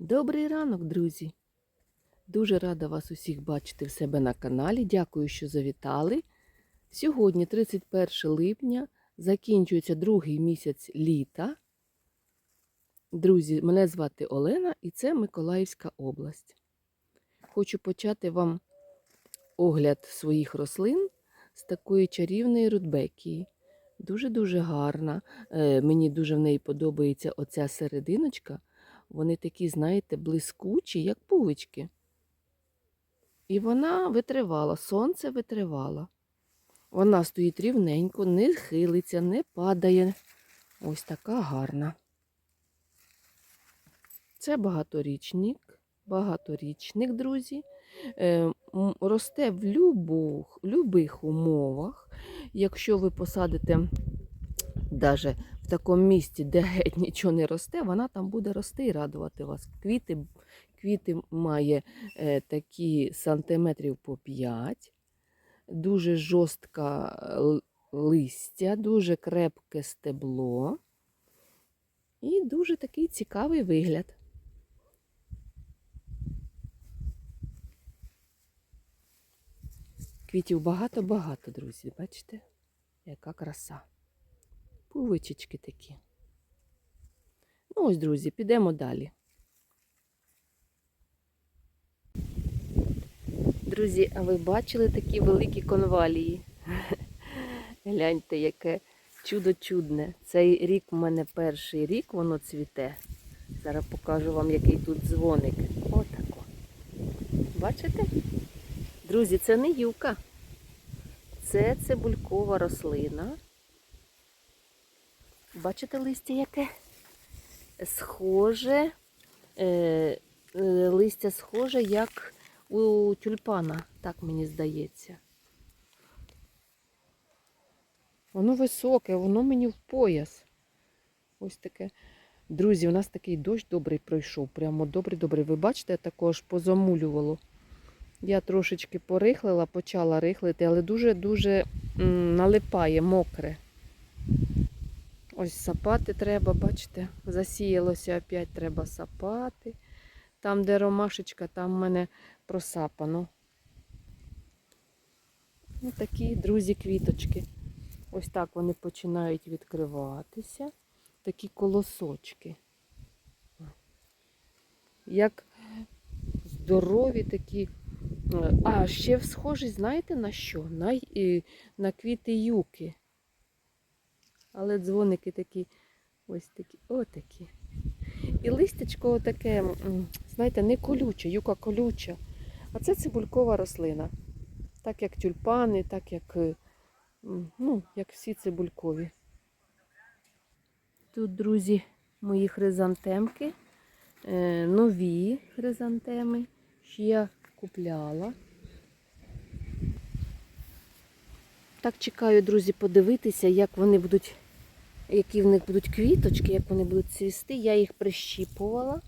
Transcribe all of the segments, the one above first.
Добрий ранок, друзі! Дуже рада вас усіх бачити в себе на каналі. Дякую, що завітали. Сьогодні, 31 липня, закінчується другий місяць літа. Друзі, мене звати Олена і це Миколаївська область. Хочу почати вам огляд своїх рослин з такої чарівної рудбекії. Дуже-дуже гарна. Е, Мені дуже в неї подобається оця серединочка. Вони такі, знаєте, блискучі, як пуговички. І вона витривала, сонце витривала. Вона стоїть рівненько, не хилиться, не падає. Ось така гарна. Це багаторічник, багаторічник, друзі. Е, росте в любих, любих умовах. Якщо ви посадите навіть в такому місці, де геть нічого не росте, вона там буде рости і радувати вас. Квіти, квіти має е, такі сантиметрів по 5, дуже жорстка листя, дуже крепке стебло і дуже такий цікавий вигляд. Квітів багато-багато, друзі. Бачите, яка краса. Пувичечки такі. Ну ось, друзі, підемо далі. Друзі, а ви бачили такі великі конвалії? Гляньте, яке чудо чудне. Цей рік у мене перший рік воно цвіте. Зараз покажу вам, який тут дзвоник. Отако. Бачите? Друзі, це не юка. Це цибулькова рослина. Бачите листя яке? Схоже, е, е, листя схоже, як у тюльпана, так мені здається. Воно високе, воно мені в пояс. Ось таке. Друзі, у нас такий дощ добрий пройшов. Прямо добрий-добрий. Ви бачите, також позамулювало. Я трошечки порихлила, почала рихлити, але дуже-дуже налипає, мокре. Ось сапати треба, бачите, засіялося опять треба сапати. Там, де ромашечка, там в мене просапано. Ось такі, друзі, квіточки. Ось так вони починають відкриватися. Такі колосочки. Як здорові такі. А, ще схожі, знаєте на що? На, на квіти юки. Але дзвоники такі, ось такі, отакі. І листячко отаке, знаєте, не колюче, юка колюча. А це цибулькова рослина. Так як тюльпани, так як, е, ну, як всі цибулькові. Тут, друзі, мої хризантемки, е, нові хризантеми, що я купляла. Так чекаю, друзі, подивитися, як вони будуть, які в них будуть квіточки, як вони будуть цвісти. Я їх прищіпувала,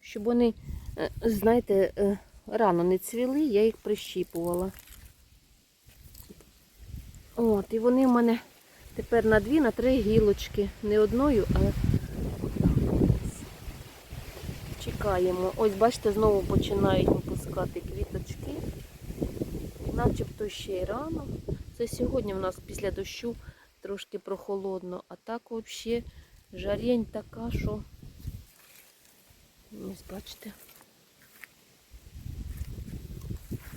щоб вони, е, знаєте, е, рано не цвіли, я їх прищіпувала. От, і вони в мене тепер на дві, на три гілочки. Не одною, але. Чекаємо. Ось, бачите, знову починають випускати квіточки. Начебто ще й рано. Це сьогодні в нас після дощу трошки прохолодно, а так взагалі жарень така, що ось бачите.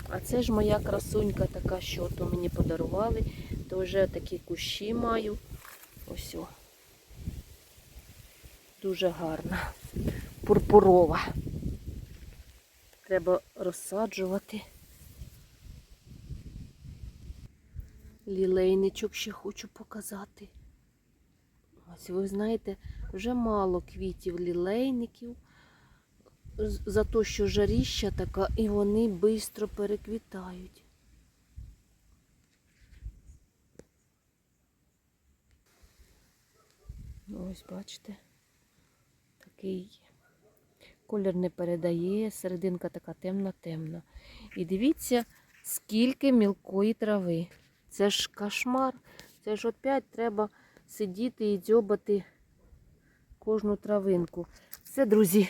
А це ж моя красунька така, що то мені подарували, то вже такі кущі маю. Ось о. Дуже гарна, пурпурова. Треба розсаджувати. Лілейничок ще хочу показати. Ось ви знаєте, вже мало квітів лілейників. За те, що жаріща така, і вони швидко переквітають. Ось бачите, такий колір не передає, серединка така темна-темна. І дивіться, скільки мілкої трави. Це ж кошмар. Це ж опять треба сидіти і дзьобати кожну травинку. Це, друзі,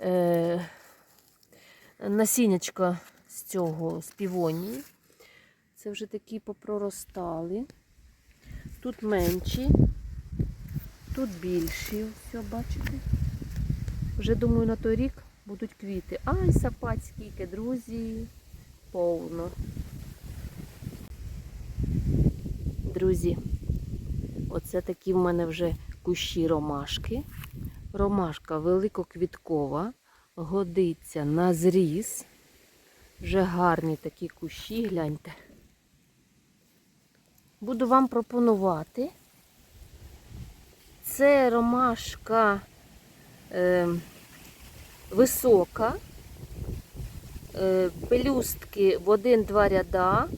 е, насіннячка з цього з півонії. Це вже такі попроростали. Тут менші, тут більші. Все, бачите? Вже думаю, на той рік будуть квіти. Ай, сапать друзі, повно. Друзі, оце такі в мене вже кущі ромашки. Ромашка великоквіткова, годиться на зріз. Вже гарні такі кущі, гляньте. Буду вам пропонувати. Це ромашка е, висока, е, пелюстки в один-два ряда,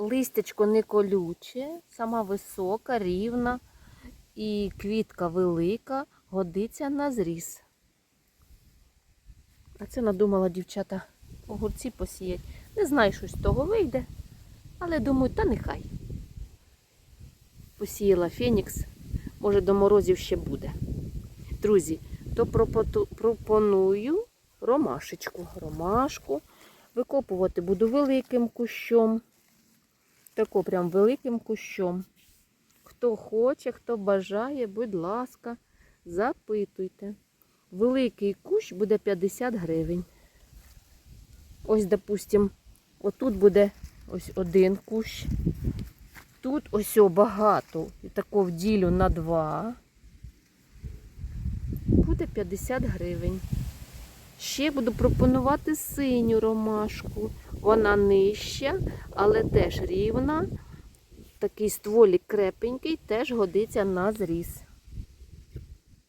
листячко не колюче, сама висока, рівна і квітка велика, годиться на зріз. А це надумала дівчата огурці посіять. Не знаю, що з того вийде, але думаю, та нехай. Посіяла Фенікс, може до морозів ще буде. Друзі, то пропоную ромашечку. Ромашку. Викопувати буду великим кущом. Тако прям великим кущом. Хто хоче, хто бажає, будь ласка, запитуйте. Великий кущ буде 50 гривень. Ось, допустим, отут буде ось один кущ. Тут ось багато. І тако вділю на два. Буде 50 гривень. Ще буду пропонувати синю ромашку. Вона нижча, але теж рівна. Такий стволік крепенький, теж годиться на зріз.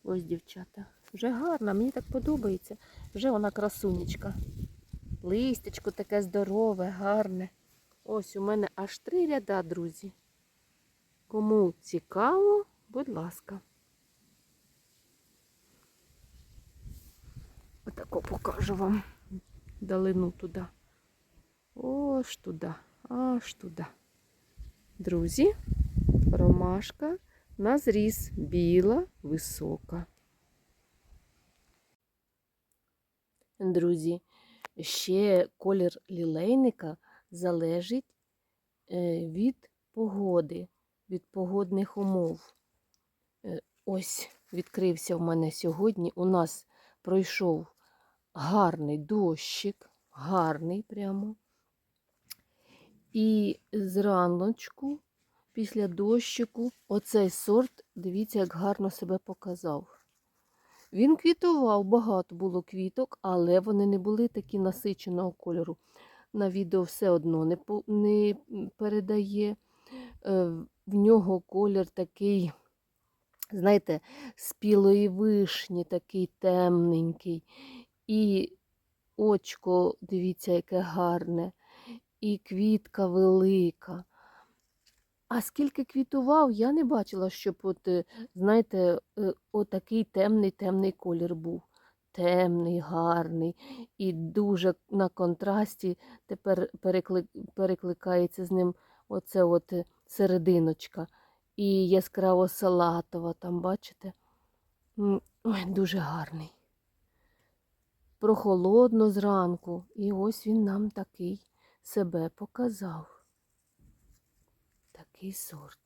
Ось, дівчата. Вже гарна, мені так подобається. Вже вона красунечка. Листячко таке здорове, гарне. Ось у мене аж три ряда, друзі. Кому цікаво, будь ласка. Отако покажу вам далину туди. Ось туди, аж туди. Друзі, ромашка на зріз біла, висока. Друзі, ще колір лілейника залежить е, від погоди, від погодних умов. Е, Ось відкрився в мене сьогодні. У нас пройшов гарний дощик, гарний прямо. І зраночку, після дощику, оцей сорт, дивіться, як гарно себе показав. Він квітував, багато було квіток, але вони не були такі насиченого кольору. На відео все одно не, не передає. Е, В нього колір такий, знаєте, спілої вишні, такий темненький. І очко, дивіться, яке гарне, і квітка велика. А скільки квітував, я не бачила, щоб, от, е, знаєте, е, отакий темний темний колір був. Темний, гарний. І дуже на контрасті тепер перекли- перекликається з ним оце от е, серединочка. І яскраво салатова, там, бачите? Ой, дуже гарний. Прохолодно зранку. І ось він нам такий себе показав. Такий сорт.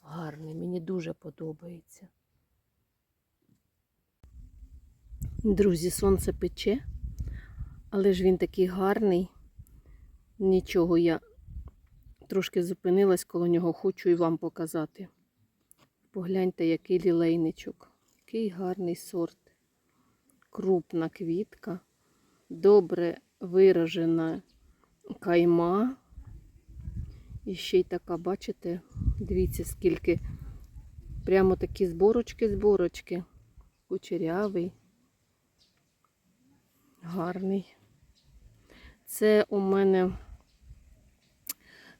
Гарний, мені дуже подобається. Друзі, сонце пече, але ж він такий гарний. Нічого, я трошки зупинилась коло нього, хочу і вам показати. Погляньте, який лілейничок, який гарний сорт. Крупна квітка, добре виражена кайма. І ще й така, бачите, дивіться, скільки прямо такі зборочки-зборочки. Кучерявий, гарний. Це у мене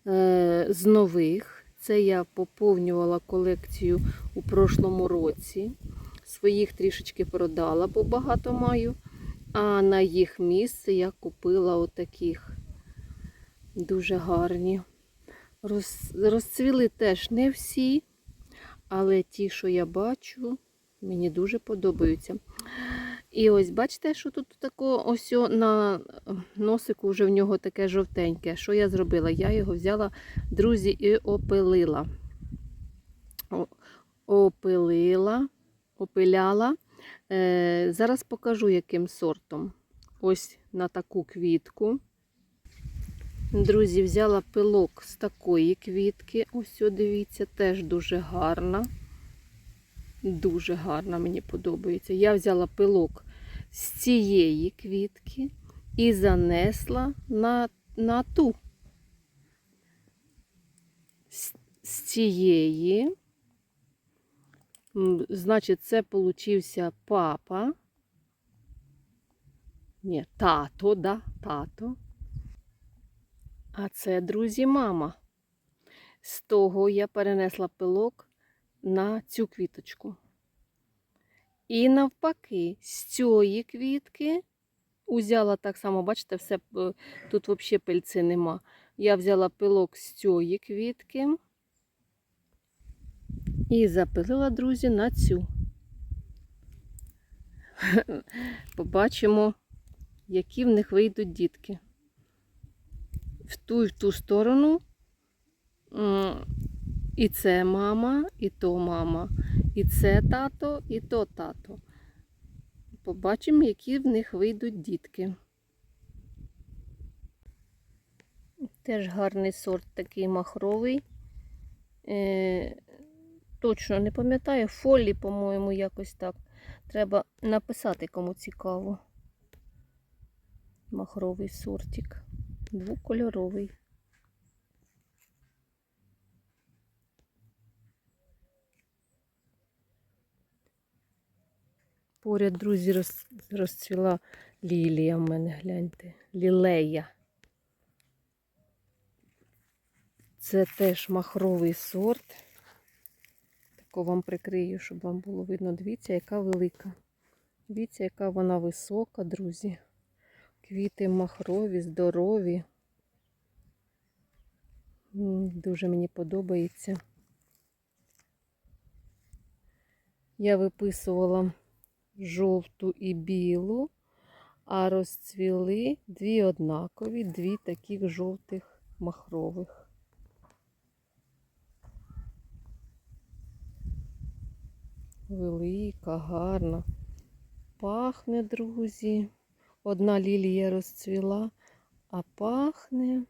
е, з нових. Це я поповнювала колекцію у прошлому році. Своїх трішечки продала, бо багато маю. А на їх місце я купила отаких дуже гарні. Роз, розцвіли теж не всі, але ті, що я бачу, мені дуже подобаються. І ось бачите, що тут тако ось на носику вже в нього таке жовтеньке. Що я зробила? Я його взяла, друзі, і опилила. О- Опилила, опиляла. Е, зараз покажу, яким сортом. Ось на таку квітку. Друзі, взяла пилок з такої квітки. Ось, дивіться, теж дуже гарна. Дуже гарна, мені подобається. Я взяла пилок з цієї квітки і занесла на, на ту. З, з цієї. Значить, це получився папа. Ні, тато, да, тато. А це, друзі, мама. З того я перенесла пилок на цю квіточку. І навпаки, з цієї квітки узяла так само, бачите, все е, тут взагалі пильці нема. Я взяла пилок з цієї квітки і запилила, друзі, на цю. Побачимо, які в них вийдуть дітки. В ту і в ту сторону. І це мама, і то мама. І це тато, і то тато. Побачимо, які в них вийдуть дітки. Теж гарний сорт такий махровий. Точно не пам'ятаю, фолі, по-моєму, якось так. Треба написати, кому цікаво. Махровий сортик. Двокольоровий. Поряд, друзі, роз, розцвіла лілія в мене, гляньте. Лілея. Це теж махровий сорт. Тако вам прикрию, щоб вам було видно. Дивіться, яка велика. Дивіться, яка вона висока, друзі. Квіти махрові, здорові. Дуже мені подобається. Я виписувала жовту і білу, а розцвіли дві однакові, дві таких жовтих махрових. Велика, гарна. Пахне, друзі. Одна лілія розцвіла, а пахне.